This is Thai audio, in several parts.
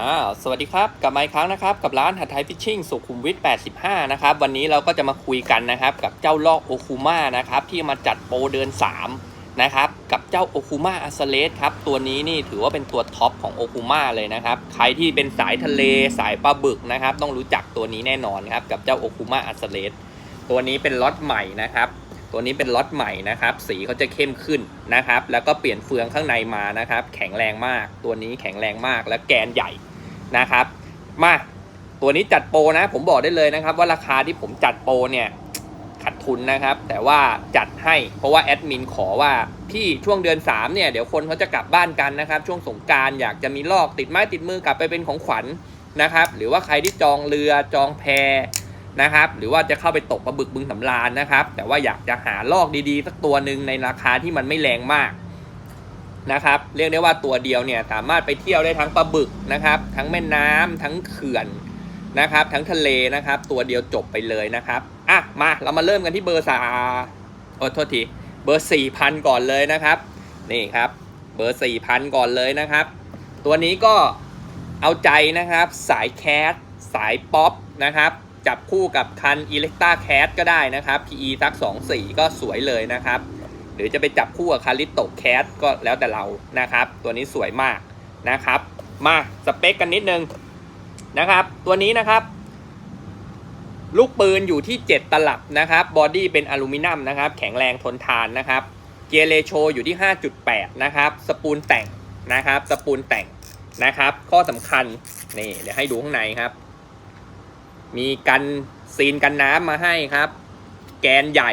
อ่าสวัสดีครับกลับมาอีกครั้งนะครับกับร้านหัดไทยฟิชชิ่งสุขุมวิท 85 นะครับวันนี้เราก็จะมาคุยกันนะครับกับเจ้าลอกโอคูมานะครับที่มาจัดโปรเดือน 3 นะครับกับเจ้าโอคูมาอัสเลสครับตัวนี้นี่ถือว่าเป็นตัวท็อปของโอคูมาเลยนะครับใครที่เป็นสายทะเลสายปลาบึกนะครับต้องรู้จักตัวนี้แน่นอนครับกับเจ้าโอคูมาอัสเลสตัวนี้เป็นล็อตใหม่นะครับ ตัวนี้เป็นล็อตใหม่นะครับ สีเขาจะเข้มขึ้นนะครับ แล้วก็เปลี่ยนเฟืองข้างในมานะครับ แข็งแรงมาก ตัวนี้แข็งแรงมากและแกนใหญ่นะครับ มาตัวนี้จัดโปรนะ ผมบอกได้เลยนะครับ ว่าราคาที่ผมจัดโปรเนี่ยขาดทุนนะครับ แต่ว่าจัดให้เพราะว่าแอดมินขอว่าพี่ช่วงเดือน3เนี่ยเดี๋ยวคนเขาจะกลับบ้านกันนะครับ ช่วงสงการอยากจะมีลอกติดไม้ติดมือกลับไปเป็นของขวัญนะครับ หรือว่าใครที่จองเรือจองแพ นะครับ หรือว่าจะเข้าไปตกปลาบึกบึงสำราญนะครับ แต่ว่าอยากจะหาลอกดีๆ สักตัวหนึ่งในราคาที่มันไม่แรงมากนะครับ เรียกได้ว่าตัวเดียวเนี่ยสามารถไปเที่ยวได้ทั้งปลาบึกนะครับ ทั้งแม่น้ำทั้งเขื่อนนะครับ ทั้งทะเลนะครับ ตัวเดียวจบไปเลยนะครับอะมาเรามาเริ่มกันที่เบอร์สาโอ้โทษทีเบอร์สี่พันก่อนเลยนะครับ นี่ครับ เบอร์สี่พันก่อนเลยนะครับ ตัวนี้ก็เอาใจนะครับ สายแคสสายป๊อปนะครับ จับคู่กับคัน e l e c t r a Cat ก็ได้นะครับ PE สัก2 4ก็สวยเลยนะครับ หรือจะไปจับคู่กับคาริโตแคสก็แล้วแต่เรานะครับ ตัวนี้สวยมากนะครับ มาสเปคกันนิดนึงนะครับ ตัวนี้นะครับ ลูกปืนอยู่ที่ 7 ตลับนะครับบอดี้เป็นอลูมิเนียมนะครับ แข็งแรงทนทานนะครับ เกียร์เลโชอยู่ที่ 5.8 นะครับ สปูลแต่งนะครับ สปูลแต่งนะครับ ข้อสำคัญนี่เดี๋ยวให้ดูข้างในครับ มีกันซีนกันน้ำมาให้ครับ แกนใหญ่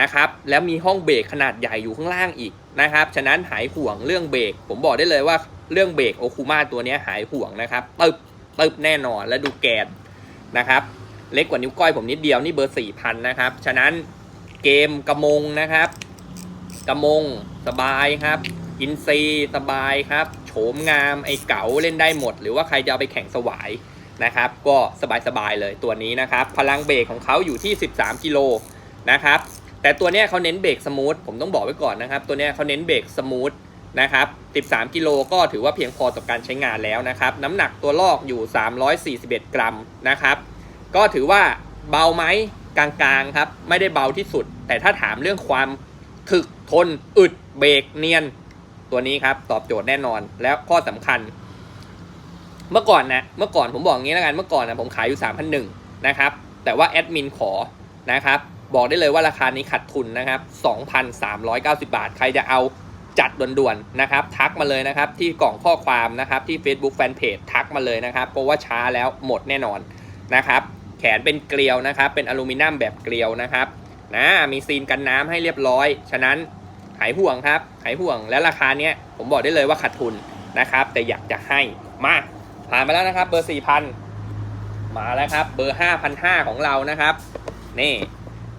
นะครับ แล้วมีห้องเบรกขนาดใหญ่อยู่ข้างล่างอีกนะครับ ฉะนั้นหายห่วงเรื่องเบรก ผมบอกได้เลยว่าเรื่องเบรกโอคูมาตัวนี้หายห่วงนะครับตึบตึบแน่นอนและดูแกนนะครับ เล็กกว่านิ้วก้อยผมนิดเดียวนี่เบอร์สี่พันนะครับ ฉะนั้นเกมกระมงนะครับกระมงสบายครับอินซีสบายครับ โฉมงามไอเก๋าเล่นได้หมด หรือว่าใครจะเอาไปแข่งสวาย นะครับ ก็สบายๆเลยตัวนี้นะครับ พลังเบรกของเขาอยู่ที่ 13 กิโลนะครับ แต่ตัวเนี้ยเขาเน้นเบรกสมูท ผมต้องบอกไว้ก่อนนะครับ ตัวเนี้ยเขาเน้นเบรกสมูทนะครับ 13 กิโลก็ถือว่าเพียงพอต่อการใช้งานแล้วนะครับ น้ำหนักตัวลอกอยู่ 341 กรัมนะครับ ก็ถือว่าเบาไหมกลางๆครับ ไม่ได้เบาที่สุด แต่ถ้าถามเรื่องความถึกทน อึด เบรกเนียน ตัวนี้ครับ ตอบโจทย์แน่นอน แล้วข้อสำคัญ เมื่อก่อนนะเมื่อก่อนผมบอกงี้แล้วกันเมื่อก่อนนะผมขายอยู่3 0 0 1นะครับแต่ว่าแอดมินขอนะครับบอกได้เลยว่าราคานี้ขาดทุนนะครับ2,390 บาท ใครจะเอาจัดด่วนๆนะครับ ทักมาเลยนะครับที่กล่องข้อความนะครับที่ Facebook Fanpage ทักมาเลยนะครับ เพราะว่าช้าแล้วหมดแน่นอนนะครับ แขนเป็นเกลียวนะครับ เป็นอลูมิเนียมแบบเกลียวนะครับนะมีซีนกันน้ำให้เรียบร้อย ฉะนั้นหายห่วงครับหายห่วงและราคาเนี้ยผมบอกได้เลยว่าขาดทุนนะครับ แต่อยากจะให้มา ผ่านมาแล้วนะครับ เบอร์4,000มาแล้วครับ เบอร์5,500ของเรานะครับ นี่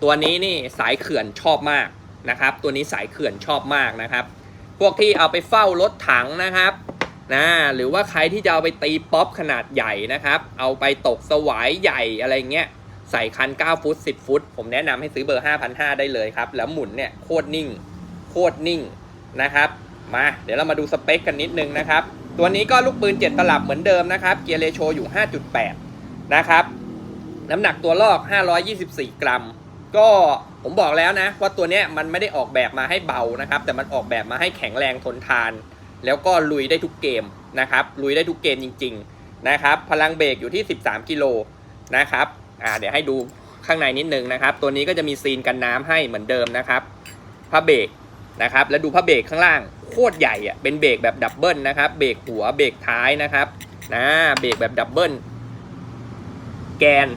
ตัวนี้นี่สายเขื่อนชอบมากนะครับ ตัวนี้สายเขื่อนชอบมากนะครับ พวกที่เอาไปเฝ้ารถถังนะครับนะหรือว่าใครที่จะเอาไปตีป๊อปขนาดใหญ่นะครับ เอาไปตกสวายใหญ่อะไรเงี้ยใส่คัน 9 ฟุต 10 ฟุต ผมแนะนำให้ซื้อเบอร์ 5,500 ได้เลยครับ แล้วหมุนเนี่ยโคตรนิ่ง โคตรนิ่งนะครับ มา เดี๋ยวเรามาดูสเปคกันนิดนึงนะครับ ตัวนี้ก็ลูกปืน 7 ตลับเหมือนเดิมนะครับ เกียร์เรโชอยู่ 5.8 นะครับ น้ำหนักตัวลอก 524 กรัม ก็ผมบอกแล้วนะ ว่าตัวนี้มันไม่ได้ออกแบบมาให้เบานะครับ แต่มันออกแบบมาให้แข็งแรงทนทาน แล้วก็ลุยได้ทุกเกมนะครับ ลุยได้ทุกเกมจริง ๆ นะครับ พลังเบรกอยู่ที่ 13 กิโลนะครับ อ่าเดี๋ยวให้ดูข้างในนิดนึงนะครับ ตัวนี้ก็จะมีซีนกันน้ำให้เหมือนเดิมนะครับผ้าเบรกนะครับ แล้วดูผ้าเบรกข้างล่าง โคตรใหญ่อะเป็นเบรกแบบดับเบิลนะครับ เบรกหัวเบรกท้ายนะครับนะเบรกแบบดับเบิลแกน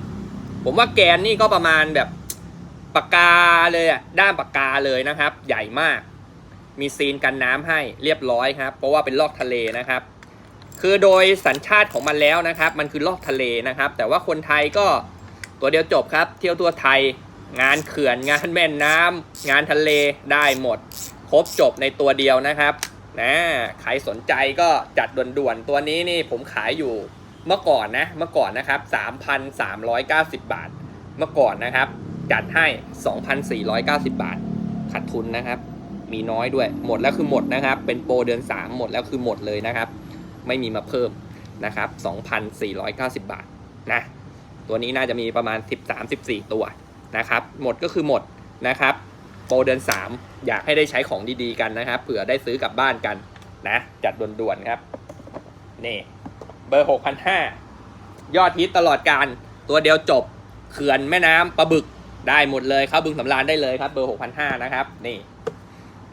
ผมว่าแกนนี่ก็ประมาณแบบปากกาเลยอะด้ามปากกาเลยนะครับ ใหญ่มาก มีซีนกันน้ำให้เรียบร้อยครับ เพราะว่าเป็นลอกทะเลนะครับ คือโดยสัญชาติของมันแล้วนะครับ มันคือลอกทะเลนะครับ แต่ว่าคนไทยก็ตัวเดียวจบครับ เที่ยวตัวไทย งานเขื่อนงานแม่น้ำงานทะเลได้หมด ครบจบในตัวเดียวนะครับนะใครสนใจก็จัดด่วนๆ ตัวนี้นี่ผมขายอยู่เมื่อก่อนนะเมื่อก่อนนะครับ 3,390 บาท เมื่อก่อนนะครับ จัดให้ 2,490 บาทขาดทุนนะครับ มีน้อยด้วยหมดแล้วคือหมดนะครับ เป็นโปรเดือน 3 หมดแล้วคือหมดเลยนะครับ ไม่มีมาเพิ่มนะครับ 2,490 บาทนะตัวนี้น่าจะมีประมาณ 13-14 ตัวนะครับ หมดก็คือหมดนะครับ โปรเดือน 3 อยากให้ได้ใช้ของดีๆกันนะครับ เผื่อได้ซื้อกลับบ้านกันนะ จัดด่วนๆครับ นี่ เบอร์ 6,500 ยอดฮิตตลอดการ ตัวเดียวจบเขื่อนแม่น้ำปลาบึกได้หมดเลยครับบึงสำราญได้เลยครับ เบอร์ 6,500 นะครับ นี่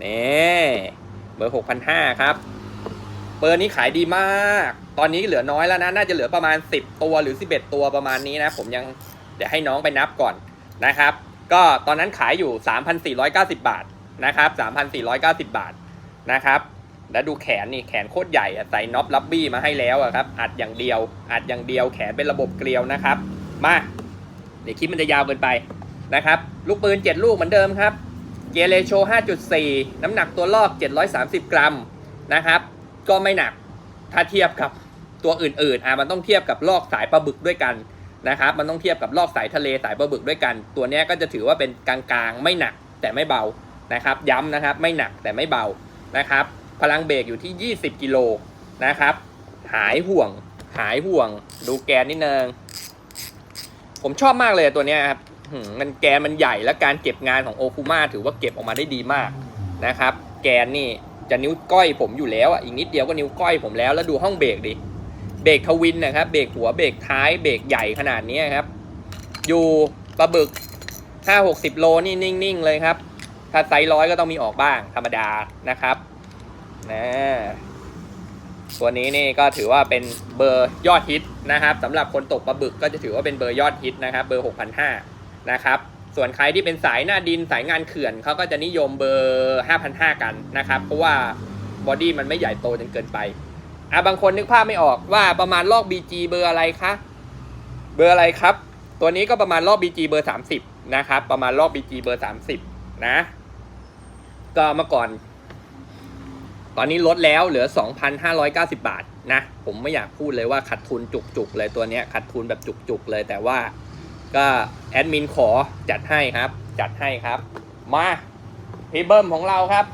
นี่เบอร์ 6,500 ครับเบอร์นี้ขายดีมาก ตอนนี้เหลือน้อยแล้วนะ น่าจะเหลือประมาณ 10 ตัวหรือ 11 ตัวประมาณนี้นะ ผมยังเดี๋ยวให้น้องไปนับก่อนนะครับ ก็ตอนนั้นขายอยู่ 3,490 บาทนะครับ3,490 บาทนะครับแล้วดูแขนนี่แขนโคตรใหญ่ใส่น็อปลับบี้มาให้แล้วอะครับอัดอย่างเดียว อัดอย่างเดียวแขนเป็นระบบเกลียวนะครับ มาเดี๋ยวคลิปมันจะยาวเกินไปนะครับลูกปืน 7 ลูกเหมือนเดิมครับเกเรโช 5.4 น้ำหนักตัวลอก 730 กรัมนะครับก็ไม่หนักถ้าเทียบกับตัวอื่นๆอะมันต้องเทียบกับลอกสายปลาบึกด้วยกัน นะครับมันต้องเทียบกับลอกสายทะเลสายปลาบึกด้วยกัน ตัวนี้ก็จะถือว่าเป็นกลางๆ ไม่หนักแต่ไม่เบานะครับ ย้ำนะครับไม่หนักแต่ไม่เบานะครับ พลังเบรกอยู่ที่ 20 กิโลนะครับ หายห่วงหายห่วง ดูแกนนิดนึงผมชอบมากเลยตัวนี้ครับมมันแกนมันใหญ่และการเก็บงานของโอคุมาถือว่าเก็บออกมาได้ดีมากนะครับ แกนนี่จะนิ้วก้อยผมอยู่แล้วอะอีกนิดเดียวก็นิ้วก้อยผมแล้วแล้วดูห้องเบรกดิ เบรกทวินนะครับ เบรกหัวเบรกท้ายเบรกใหญ่ขนาดนี้ครับ อยู่ปลาบึกห้าหกสิบโลนี่นิ่งๆเลยครับ ถ้าไซส์ร้อยก็ต้องมีออกบ้างธรรมดานะครับนะตัวนี้นี่ก็ถือว่าเป็นเบอร์ยอดฮิตนะครับสำหรับคนตกปลาบึกก็จะถือว่าเป็นเบอร์ยอดฮิตนะครับ เบอร์ 6,500นะครับส่วนใครที่เป็นสายหน้าดินสายงานเขื่อนเขาก็จะนิยมเบอร์ 5,500 กันนะครับ เพราะว่าบอดี้มันไม่ใหญ่โตจนเกินไป อะบางคนนึกภาพไม่ออกว่าประมาณลอก BG เบอร์อะไรคะเบอร์อะไรครับ ตัวนี้ก็ประมาณรอบ BG เบอร์ 30 นะครับ ประมาณรอบ BG เบอร์ 30 นะ ก็เมื่อก่อน ตอนนี้ลดแล้วเหลือ 2,590 บาทนะ ผมไม่อยากพูดเลยว่าขาดทุนจุกๆ เลยตัวนี้ขาดทุนแบบจุกๆ เลยแต่ว่าก็แอดมินขอจัดให้ครับ จัดให้ครับ มาพี่เบิ้มของเราครับ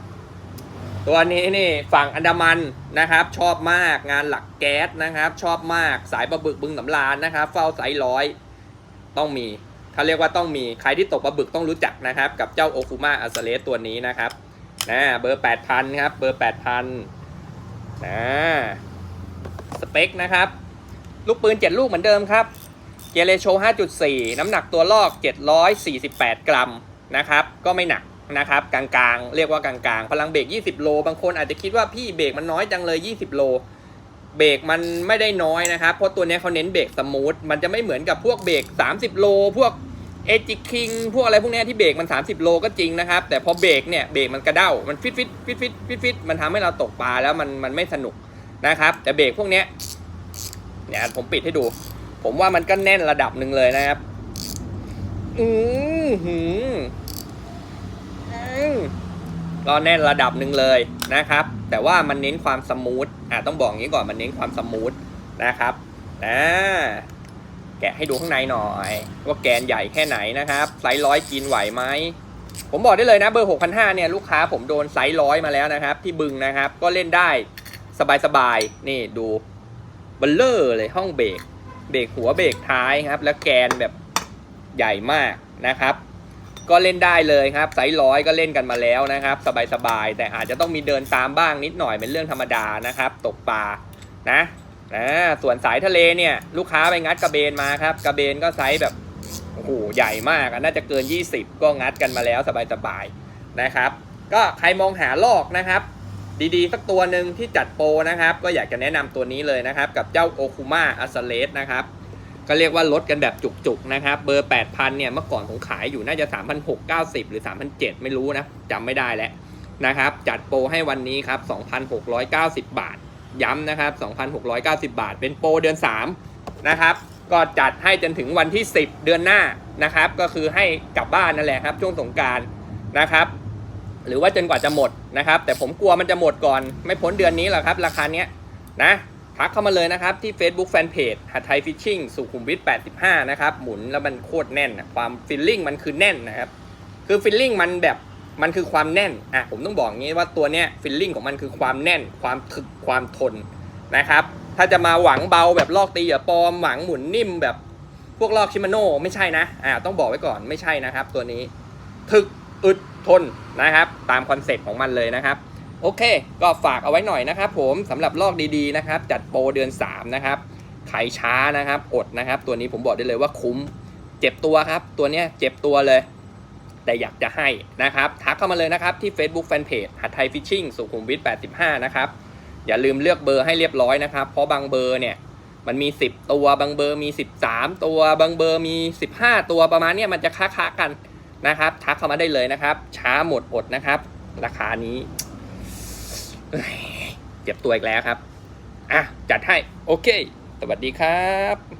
ตัวนี้นี่ฝั่งอันดามันนะครับ ชอบมากงานหลักแก๊สนะครับ ชอบมากสายปลาบึกบึงสำราญนะครับ เฝ้าสายร้อยต้องมีเขาเรียกว่าต้องมีใครที่ตกปลาบึกต้องรู้จักนะครับ กับเจ้าโอคุมาอัสเลสตัวนี้นะครับนะเบอร์ 8,000 ครับ เบอร์ 8,000นะสเปคนะครับ ลูกปืน 7 ลูกเหมือนเดิมครับเกเรโช5.4 น้ำหนักตัวลอก 748 กรัมนะครับ ก็ไม่หนัก นะครับกลางๆ เรียกว่ากลางๆ พลังเบรก 20 โล บางคนอาจจะคิดว่าพี่เบรกมันน้อยจังเลย 20 โล เบรกมันไม่ได้น้อยนะครับ เพราะตัวเนี้ยเขาเน้นเบรกสมูท มันจะไม่เหมือนกับพวกเบรก 30 โล พวกเอจิคิงพวกอะไรพวกเนี้ยที่เบรกมัน 30 โลก็จริงนะครับ แต่พอเบรกเนี่ยเบรกมันกระเด้า มันฟิตฟิตฟิตฟิตฟิตฟิตมันทำให้เราตกปลาแล้วมันมันไม่สนุกนะครับ แต่เบรกพวกเนี้ยเนี่ยผมปิดให้ดู ผมว่ามันก็แน่นระดับหนึ่งเลยนะครับ อือหืออืม ก็แน่นระดับหนึ่งเลยนะครับ แต่ว่ามันเน้นความสมูทอะต้องบอกงี้ก่อนมันเน้นความสมูทนะครับอ่าแกะให้ดูข้างในหน่อย ว่าแกนใหญ่แค่ไหนนะครับไซส์ร้อยกินไหวไหมผมบอกได้เลยนะเบอร์ 6,500เนี่ยลูกค้าผมโดนไซส์ร้อยมาแล้วนะครับ ที่บึงนะครับ ก็เล่นได้สบายๆนี่ดูเบลเลอร์เลยห้องเบรกเบรกหัวเบรกท้ายครับ แล้วแกนแบบใหญ่มากนะครับ ก็เล่นได้เลยครับไซส์ร้อยก็เล่นกันมาแล้วนะครับ สบายๆ แต่อาจจะต้องมีเดินตามบ้างนิดหน่อยเป็นเรื่องธรรมดานะครับ ตกปลานะนะส่วนสายทะเลเนี่ย ลูกค้าไปงัดกระเบนมาครับ กระเบนก็ไซส์แบบโอ้โหใหญ่มากน่าจะเกิน 20 ก็งัดกันมาแล้วสบายๆนะครับ ก็ใครมองหาลอกนะครับ ดีๆ สักตัวหนึ่งที่จัดโปรนะครับ ก็อยากจะแนะนำตัวนี้เลยนะครับ กับเจ้าโอคุมาอัสเลสนะครับ ก็เรียกว่าลดกันแบบจุกๆนะครับ เบอร์ 8,000 เนี่ย เมื่อก่อนผมขายอยู่น่าจะ 3,690 หรือ 3,700 ไม่รู้นะจำไม่ได้แล้วนะครับ จัดโปรให้วันนี้ครับ 2,690 บาท ย้ำนะครับ 2,690 บาท เป็นโปรเดือน 3 นะครับ ก็จัดให้จนถึงวันที่ 10 เดือนหน้านะครับ ก็คือให้กลับบ้านนั่นแหละครับ ช่วงสงการนะครับ หรือว่าจนกว่าจะหมดนะครับ แต่ผมกลัวมันจะหมดก่อน ไม่พ้นเดือนนี้หรอกครับ ราคาเนี้ยนะ ทักเข้ามาเลยนะครับ ที่ Facebook Fanpage หัดไทยฟิชชิ่งสุขุมวิท 85 นะครับ หมุนแล้วมันโคตรแน่น ความฟิลลิ่งมันคือแน่นนะครับ คือฟิลลิ่งมันแบบมันคือความแน่น อะผมต้องบอกงี้ว่าตัวเนี้ยฟิลลิ่งของมันคือความแน่น ความถึก ความทนนะครับ ถ้าจะมาหวังเบาแบบลอกตีอย่าปอมหวังหมุนนิ่มแบบพวกลอกชิมาโน่ไม่ใช่นะ อ่า ต้องบอกไว้ก่อนไม่ใช่นะครับ ตัวนี้ ถึก อึด ทนนะครับ ตามคอนเซ็ปต์ของมันเลยนะครับ โอเค ก็ฝากเอาไว้หน่อยนะครับผมสำหรับลอกดีๆนะครับ จัดโปรเดือน 3 นะครับใครช้านะครับ อดนะครับ ตัวนี้ผมบอกได้เลยว่าคุ้ม เจ็บตัวครับ ตัวเนี้ยเจ็บตัวเลย แต่อยากจะให้นะครับ ทักเข้ามาเลยนะครับ ที่ Facebook Fanpage หัดไทยฟิชชิ่งสุขุมวิท85 นะครับ อย่าลืมเลือกเบอร์ให้เรียบร้อยนะครับ เพราะบางเบอร์เนี่ยมันมี 10 ตัวบางเบอร์มี 13 ตัวบางเบอร์มี 15 ตัวประมาณเนี้ยมันจะค้าๆกันนะครับ ทักเข้ามาได้เลยนะครับ ช้าหมดอดนะครับ ราคานี้ เจ็บตัวอีกแล้วครับ อะ จัดให้ โอเค สวัสดีครับ